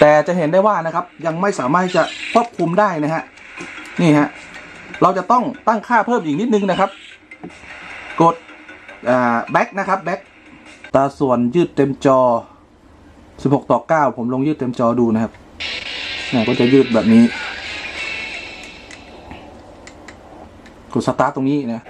แต่จะเห็นได้ว่านะครับยังไม่สามารถจะควบคุมได้นะฮะนี่ฮะเราจะต้องตั้งค่าเพิ่มอีกนิดนึงนะครับ กดแบ็กนะครับแบ็กตาส่วนยืดเต็มจอ 16 ต่อ 9 ผมลงยืดเต็มจอดูนะครับนี่ก็จะยืดแบบนี้ กดสตาร์ทตรงนี้นะ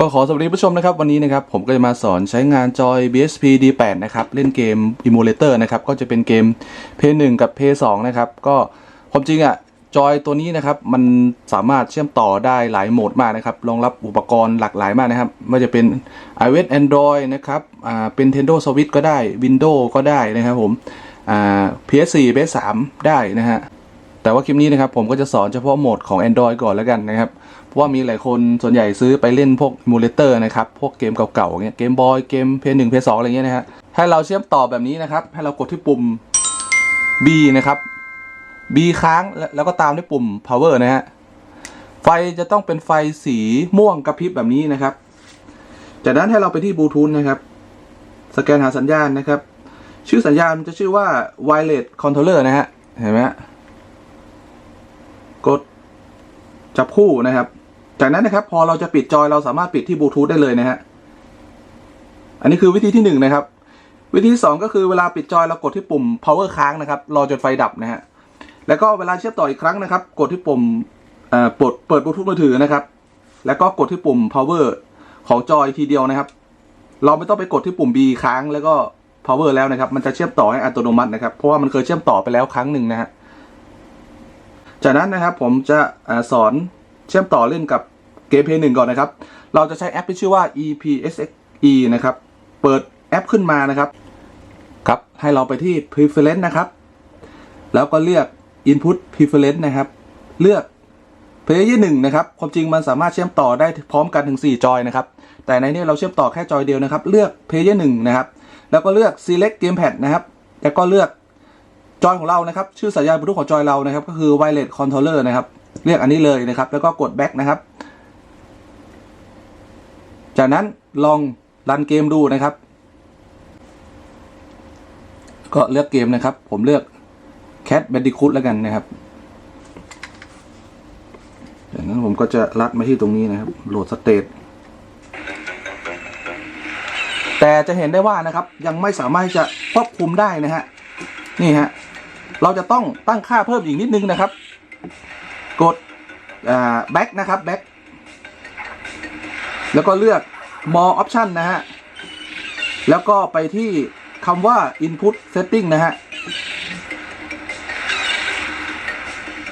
ก็ขอสวัสดีผู้ชมนะครับ วันนี้นะครับผมก็จะมาสอนใช้งานจอย BSP D8 นะครับ เล่นเกม Emulator นะครับ ก็จะเป็นเกม P1 กับ P2 นะครับ ก็ความจริงอะจอยตัวนี้นะครับ มันสามารถเชื่อมต่อได้หลายโหมดมากนะครับ รองรับอุปกรณ์หลากหลายมากนะครับไม่ว่าจะเป็น iOS Android นะครับอ่าเป็น Nintendo Switch ก็ได้ Windows ก็ได้นะครับผมอ่า PS4 PS3 ได้นะฮะ แต่ว่าคลิปนี้นะครับผมก็จะสอนเฉพาะโหมดของ Android ก่อนแล้วกันนะครับ เพราะว่ามีหลายคนส่วนใหญ่ซื้อไปเล่นพวก emulator นะครับ พวกเกมเก่าๆเงี้ยเกมบอยเกม P1 P2 องอะไรเงี้ยนะฮะให้เราเชื่อมต่อแบบนี้นะครับ ให้เรากดที่ปุ่ม B นะครับ B ค้างแล้วแล้วก็ตามด้วยปุ่ม power นะฮะไฟจะต้องเป็นไฟสีม่วงกระพริบแบบนี้นะครับ จากนั้นให้เราไปที่บลูทูธนะครับ สแกนหาสัญญาณนะครับ ชื่อสัญญาณจะชื่อว่า wireless controller นะฮะเห็นไหมฮะ กด จับคู่นะครับ จากนั้นนะครับ พอเราจะปิดจอยเราสามารถปิดที่บลูทูธได้เลยนะฮะอันนี้คือวิธีที่หนึ่งนะครับ วิธีที่สองก็คือเวลาปิดจอยเรากดที่ปุ่ม power ค้างนะครับรอจนไฟดับนะฮะแล้วก็เวลาเชื่อมต่ออีกครั้งนะครับ กดที่ปุ่มเปลดเปิดบลูทูธมือถือนะครับ แล้วก็กดที่ปุ่ม power ของจอยทีเดียวนะครับ เราไม่ต้องไปกดที่ปุ่ม B ค้างแล้วก็ power แล้วนะครับ มันจะเชื่อมต่อให้อัตโนมัตินะครับ เพราะว่ามันเคยเชื่อมต่อไปแล้วครั้งหนึ่งนะฮะ จากนั้นนะครับผมจะอสอนเชื่อมต่อเล่นกับเกมเพย์หนึ่งก่อนนะครับ เราจะใช้แอปที่ชื่อว่า EPSXE นะครับ เปิดแอปขึ้นมานะครับ ครับ ให้เราไปที่ Preference นะครับ แล้วก็เลือก Input Preference นะครับ เลือก Player 1นะครับ ความจริงมันสามารถเชื่อมต่อได้พร้อมกันถึง 4 จอยนะครับ แต่ในนี้เราเชื่อมต่อแค่จอยเดียวนะครับ เลือก Player 1นะครับ แล้วก็เลือก Select Gamepad นะครับ แล้วก็เลือก จอยของเรานะครับ ชื่อสัญญาณบลูทูธของจอยเรานะครับ ก็คือ wireless controller นะครับ เรียกอันนี้เลยนะครับ แล้วก็กด back นะครับ จากนั้นลองรันเกมดูนะครับ ก็เลือกเกมนะครับ ผมเลือก cat bandicoot แล้วกันนะครับจากนั้นผมก็จะลัดมาที่ตรงนี้นะครับ โหลดสเตตแต่จะเห็นได้ว่านะครับ ยังไม่สามารถจะควบคุมได้นะฮะนี่ฮะ เราจะต้องตั้งค่าเพิ่มอีกนิดนึงนะครับ กดแบ็กนะครับแบ็กแล้วก็เลือก more option นะฮะ แล้วก็ไปที่คำว่า input setting นะฮะ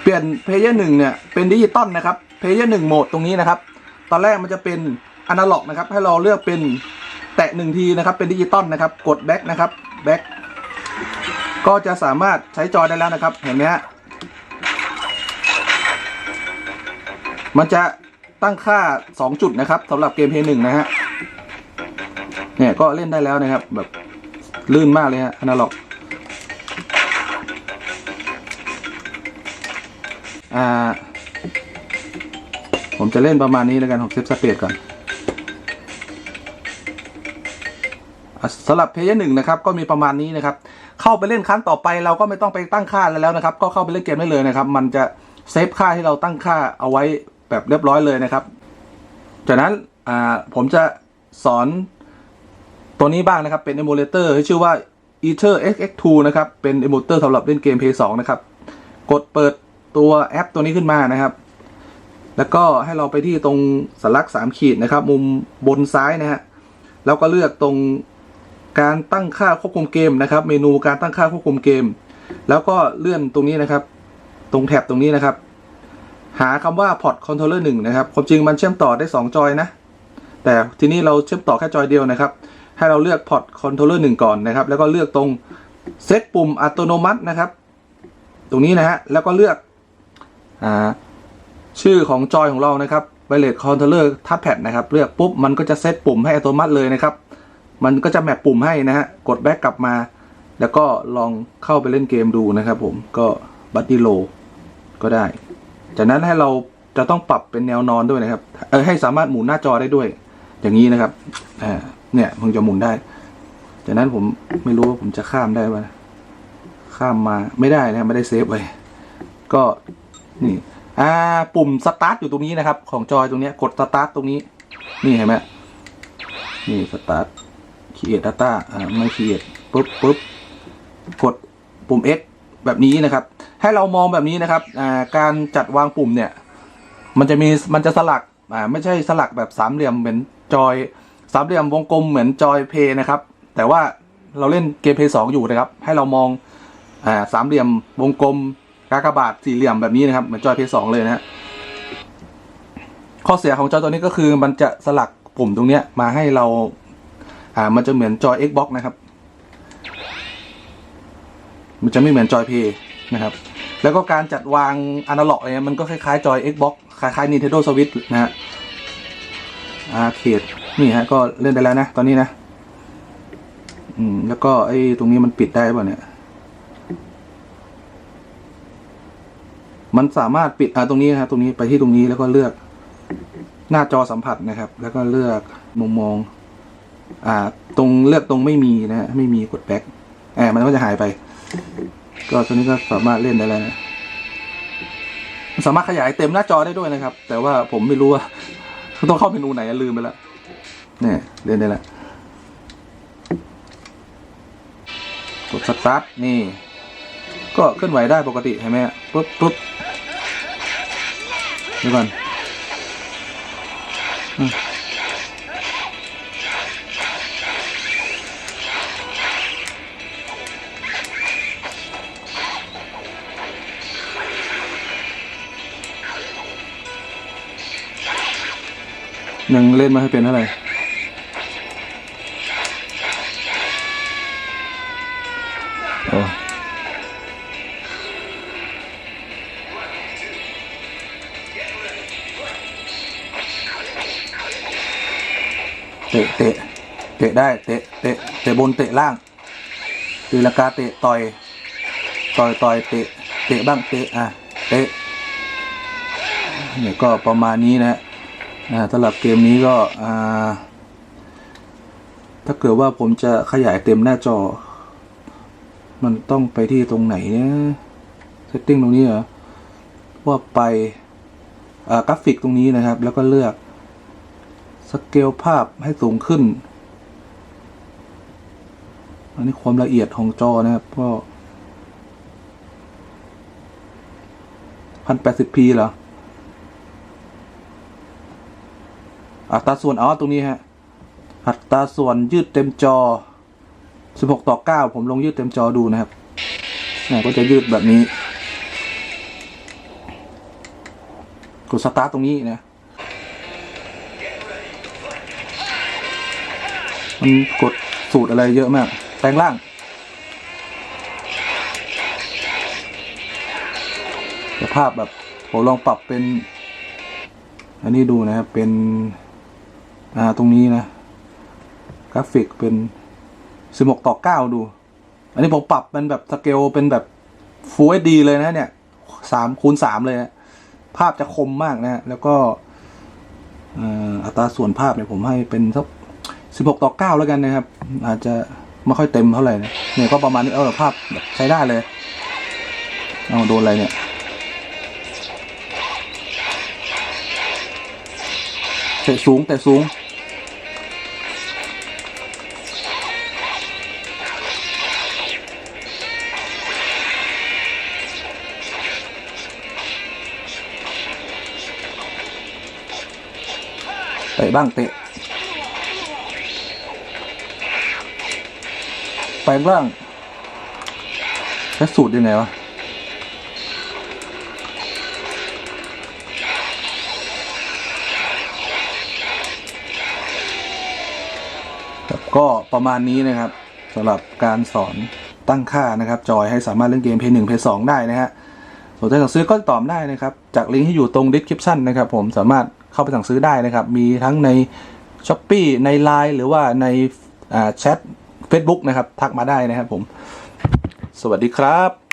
เปลี่ยน player 1เนี่ย เป็นดิจิตอลนะครับ player 1โหมดตรงนี้นะครับ ตอนแรกมันจะเป็นอนาล็อกนะครับ ให้เราเลือกเป็นแตะหนึ่งทีนะครับ เป็นดิจิตอลนะครับ กด back นะครับ back ก็จะสามารถใช้จอได้แล้วนะครับ เห็นไหมฮะ มันจะตั้งค่า 2 จุดนะครับสำหรับเกมเพย์หนึ่งนะฮะ เนี่ยก็เล่นได้แล้วนะครับ แบบลื่นมากเลยฮะอนาล็อก อ่า ผมจะเล่นประมาณนี้แล้วกันผมเซฟสเปดก่อนสำหรับเพย์หนึ่งนะครับก็มีประมาณนี้นะครับ เข้าไปเล่นครั้งต่อไปเราก็ไม่ต้องไปตั้งค่าอะไรแล้วนะครับ ก็เข้าไปเล่นเกมได้เลยนะครับ มันจะเซฟค่าที่เราตั้งค่าเอาไว้แบบเรียบร้อยเลยนะครับ จากนั้นผมจะสอนตัวนี้บ้างนะครับ เป็น emulator ที่ชื่อว่า Ether XX2 นะครับ เป็น emulator สำหรับเล่นเกม Play 2นะครับ กดเปิดตัวแอปตัวนี้ขึ้นมานะครับ แล้วก็ให้เราไปที่ตรงสัญลักษณ์3ขีดนะครับ มุมบนซ้ายนะฮะแล้วก็เลือกตรง การตั้งค่าควบคุมเกมนะครับ เมนูการตั้งค่าควบคุมเกม แล้วก็เลื่อนตรงนี้นะครับ ตรงแท็บตรงนี้นะครับ หาคำว่า port controller 1นะครับความจริงมันเชื่อมต่อได้ 2 จอยนะ แต่ทีนี้เราเชื่อมต่อแค่จอยเดียวนะครับ ให้เราเลือก port controller 1 ก่อนนะครับ แล้วก็เลือกตรงเซตปุ่มอัตโนมัตินะครับ ตรงนี้นะฮะแล้วก็เลือกอชื่อของจอยของเรานะครับ wireless controller touchpad นะครับ เลือกปุ๊บมันก็จะเซตปุ่มให้อัตโนมัติเลยนะครับ มันก็จะแมปปุ่มให้นะฮะ กดแบ็กกลับมา แล้วก็ลองเข้าไปเล่นเกมดูนะครับผมก็บัตตี้โลก็ได้ จากนั้นให้เราจะต้องปรับเป็นแนวนอนด้วยนะครับ เออให้สามารถหมุนหน้าจอได้ด้วย อย่างนี้นะครับอ่าเนี่ยมึงจะหมุนได้ จากนั้นผมไม่รู้ว่าผมจะข้ามได้ป่ะข้ามมาไม่ได้นะไม่ได้เซฟไว้ก็นี่อ่าปุ่มสตาร์ทอยู่ตรงนี้นะครับ ของจอยตรงนี้กดสตาร์ทตรงนี้ นี่เห็นไหมนี่สตาร์ท create data อ่าไม่ create ปุ๊บปุ๊บกดปุ่ม X แบบนี้นะครับ ให้เรามองแบบนี้นะครับการจัดวางปุ่มเนี่ย มันจะมีมันจะสลักไม่ใช่สลักแบบสามเหลี่ยมเหมือนจอยสามเหลี่ยมวงกลมเหมือนจอยเพย์นะครับ แต่ว่าเราเล่นเกมเพย์สองอยู่นะครับ ให้เรามองอสามเหลี่ยมวงกลมกากบาทสี่เหลี่ยมแบบนี้นะครับเหมือนจอยเพย์สองเลยนะฮะข้อเสียของจอยตัวนี้ก็คือมันจะสลักปุ่มตรงเนี้ยมาให้เรา อ่ามันจะเหมือนจอย Xbox นะครับ มันจะไม่เหมือนจอยเพย์นะครับ แล้วก็การจัดวางอนาล็อกอะไรเงี้ยมันก็คล้ายๆจอย Xbox คล้ายๆ Nintendo Switch นะฮะอาเคดนี่ฮะก็เล่นได้แล้วนะ ตอนนี้นะ อืม แล้วก็ไอ้ตรงนี้มันปิดได้ป่ะเนี่ย มันสามารถปิดอ่าตรงนี้นะครับตรงนี้ไปที่ตรงนี้แล้วก็เลือกหน้าจอสัมผัสนะครับ แล้วก็เลือกมุมมอง อ่า ตรงเลือกตรงไม่มีนะ ไม่มีกดแบ็คแอบมันก็จะหายไป ก็ตัวนี้ก็สามารถเล่นได้แล้วนะสามารถขยายเต็มหน้าจอได้ด้วยนะครับ แต่ว่าผมไม่รู้ว่าต้องเข้าเมนูไหนลืมไปแล้วเนี่ยเล่นได้แล้วกดสตาร์ทนี่ ก็เคลื่อนไหวได้ปกติเห็นไหมปุ๊บปุ๊บเดี๋ยวก่อน ยังเล่นมาให้เป็นเท่าไหร่โอ้เตะเตะเตะได้เตะเตะเตะบนเตะล่างตีลงกาเตะต่อยต่อยต่อยเตะเตะบ้างเตะอะเตะเนี่ยก็ประมาณนี้นะ สำหรับเกมนี้ก็อ่าถ้าเกิดว่าผมจะขยายเต็มหน้าจอ มันต้องไปที่ตรงไหนเนี่ยเซตติ้งตรงนี้เหรอว่าไปอ่ากราฟิกตรงนี้นะครับ แล้วก็เลือกสเกลภาพให้สูงขึ้น อันนี้ความละเอียดของจอนะครับก็พันแปดสิบพีเหรอ อัตราส่วนอ๋อตรงนี้ฮะอัตราส่วนยืดเต็มจอ 16 ต่อ 9 ผมลงยืดเต็มจอดูนะครับอ่ก็จะยืดแบบนี้ กดสตาร์ตรงนี้นะมันกดสูตรอะไรเยอะมาก แปลงร่าง ภาพแบบ ผมลองปรับเป็น อันนี้ดูนะครับเป็น อ่าตรงนี้นะ กราฟิกเป็น16ต่อ9ดู อันนี้ผมปรับเป็นแบบสเกลเป็นแบบ Full HD เลยนะเนี่ย3คูณ3เลยนะภาพจะคมมากนะฮะ แล้วก็อ่ออัตราส่วนภาพเนี่ยผมให้เป็นสักสิบหกต่อเก้าแล้วกันนะครับ อาจจะไม่ค่อยเต็มเท่าไหร่นะเนี่ยก็ประมาณนี้เออภาพแบบใช้ได้เลย เอาโดนอะไรเนี่ยเตะสูงแต่สูง บ้างเตะแปลงร่างใช้สูตรยังไงวะก็ประมาณนี้นะครับสำหรับการสอนตั้งค่านะครับ จอยให้สามารถเล่นเกมเพย์หนึ่งเพย์สองได้นะฮะสนใจสั่งซื้อก็ตอบได้นะครับ จากลิงก์ที่อยู่ตรง description นะครับ ผมสามารถ เข้าไปสั่งซื้อได้นะครับ มีทั้งใน s h อ p e e ใน Line หรือว่าในแชท Facebook นะครับ ทักมาได้นะครับผม สวัสดีครับ